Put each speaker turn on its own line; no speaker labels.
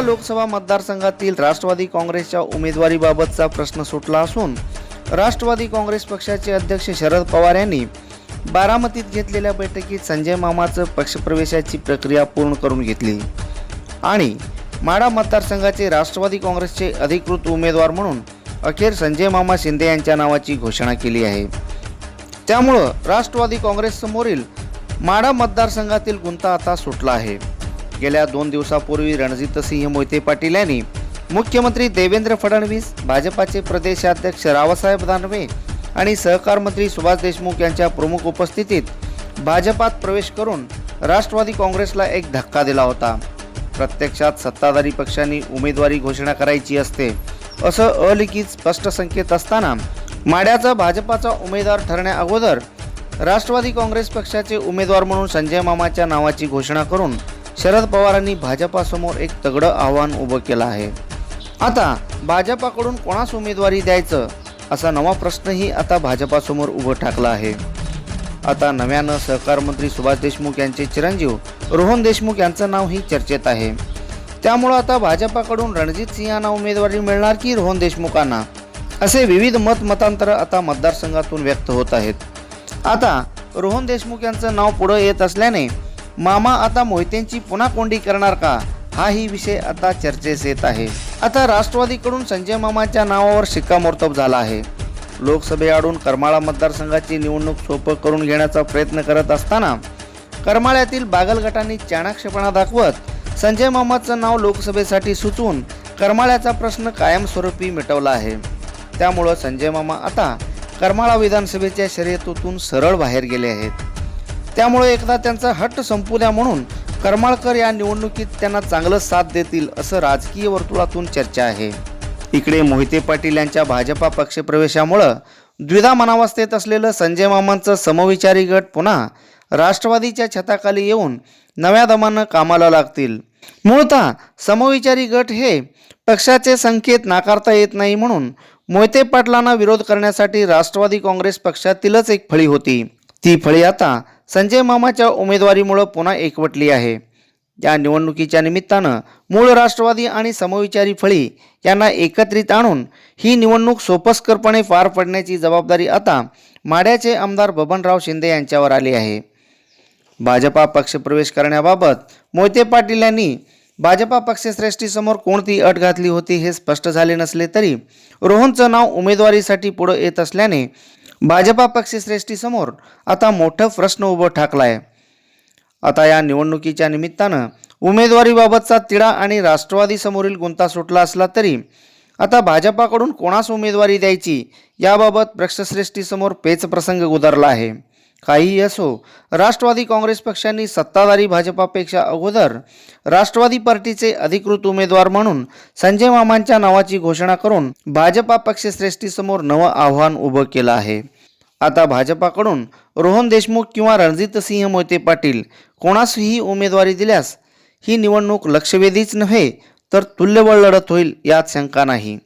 सातारा लोकसभा मतदारसंघातील राष्ट्रवादी काँग्रेसच्या उमेदवारीबाबतचा प्रश्न सुटला असून राष्ट्रवादी काँग्रेस पक्षाचे अध्यक्ष शरद पवार यांनी बारामतीत घेतलेल्या बैठकीत संजय मामाचं पक्षप्रवेशाची प्रक्रिया पूर्ण करून घेतली. आणि माडा मतदारसंघाचे राष्ट्रवादी काँग्रेसचे अधिकृत उमेदवार म्हणून अखेर संजय मामा शिंदे यांच्या नावाची घोषणा केली आहे. त्यामुळं राष्ट्रवादी काँग्रेससमोरील माडा मतदारसंघातील गुंता आता सुटला आहे. गेल्या दोन दिवसापूर्वी रणजितसिंह मोहिते पाटील यांनी मुख्यमंत्री देवेंद्र फडणवीस भाजपाचे प्रदेशाध्यक्ष रावसाहेब दानवे आणि सहकार मंत्री सुभाष देशमुख यांच्या प्रमुख उपस्थितीत भाजपात प्रवेश करून राष्ट्रवादी काँग्रेसला एक धक्का दिला होता. प्रत्यक्षात सत्ताधारी पक्षांनी उमेदवारी घोषणा करायची असते असं अलिखित स्पष्ट संकेत असताना माड्याचा भाजपाचा उमेदवार ठरण्या अगोदर राष्ट्रवादी काँग्रेस पक्षाचे उमेदवार म्हणून संजय मामाच्या नावाची घोषणा करून शरद पवारांनी भाजपासमोर एक तगडं आव्हान उभं केलं आहे. आता भाजपाकडून कोणास उमेदवारी द्यायचं? असा नवा प्रश्नही आता भाजपासमोर उभं ठाकला आहे. आता नव्यानं सहकारमंत्री सुभाष देशमुख यांचे चिरंजीव रोहन देशमुख यांचं नावही चर्चेत आहे. त्यामुळं आता भाजपाकडून रणजित सिंहांना उमेदवारी मिळणार की रोहन देशमुखांना? असे विविध मत मतांतर आता मतदारसंघातून व्यक्त होत आहेत. आता रोहन देशमुख यांचं नाव पुढं येत असल्याने मामा आता मोहितेंची पुन्हा कोंडी करणार का? हाही विषय आता चर्चेस येत आहे. आता राष्ट्रवादीकडून संजय मामाच्या नावावर शिक्कामोर्तब झाला आहे. लोकसभेआडून करमाळा मतदारसंघाची निवडणूक सोपं करून घेण्याचा प्रयत्न करत असताना करमाळ्यातील बागल गटांनी चाणाक्षपणा दाखवत संजय मामाचं नाव लोकसभेसाठी सुचवून करमाळ्याचा प्रश्न कायमस्वरूपी मिटवला आहे. त्यामुळं संजय मामा आता करमाळा विधानसभेच्या शर्यतीतून सरळ बाहेर गेले आहेत. त्यामुळे एकदा त्यांचा हट्ट संपू द्या म्हणून करमाळकर या निवडणुकीत त्यांना चांगलं साथ देतील असं राजकीय वर्तुळातून चर्चा आहे. इकडे मोहिते पाटील यांच्या भाजपा पक्षप्रवेशामुळं द्विधा मनावस्थेत असलेलं संजय मामांचं समविचारी गट पुन्हा राष्ट्रवादीच्या छताखाली येऊन नव्या दमानं कामाला लागतील. मूळतः समविचारी गट हे पक्षाचे संकेत नाकारता येत नाही म्हणून मोहिते पाटलांना विरोध करण्यासाठी राष्ट्रवादी काँग्रेस पक्षातीलच एक फळी होती. ती फळी आता संजय मामाच्या उमेदवारीमुळं पुन्हा एकवटली आहे. या निवडणुकीच्या निमित्तानं मूळ राष्ट्रवादी आणि समविचारी फळी यांना एकत्रित आणून ही निवडणूक सोपस्करपणे पार पडण्याची जबाबदारी आता माड्याचे आमदार बबनराव शिंदे यांच्यावर आली आहे. भाजपा पक्षप्रवेश करण्याबाबत मोहिते पाटील यांनी भाजपा पक्षश्रेष्ठीसमोर कोणती अट घातली होती हे स्पष्ट झाले नसले तरी रोहनचं नाव उमेदवारीसाठी पुढं येत असल्याने भाजपा पक्षश्रेष्ठीसमोर आता मोठं प्रश्न उभं ठाकला आहे आता या निवडणुकीच्या निमित्तानं उमेदवारीबाबतचा तिढा आणि राष्ट्रवादीसमोरील गुंता सुटला असला तरी आता भाजपाकडून कोणास उमेदवारी द्यायची? याबाबत पक्षश्रेष्ठीसमोर पेच प्रसंग उतरला आहे. काहीही असो राष्ट्रवादी काँग्रेस पक्षांनी सत्ताधारी भाजपापेक्षा अगोदर राष्ट्रवादी पार्टीचे अधिकृत उमेदवार म्हणून संजय मामांच्या नावाची घोषणा करून भाजपा पक्षश्रेष्ठीसमोर नवं आव्हान उभं केलं आहे. आता भाजपाकडून रोहन देशमुख किंवा रणजितसिंह मोहिते पाटील कोणासही उमेदवारी दिल्यास ही निवडणूक लक्षवेधीच नव्हे तर तुल्यबळ लढत होईल यात शंका नाही.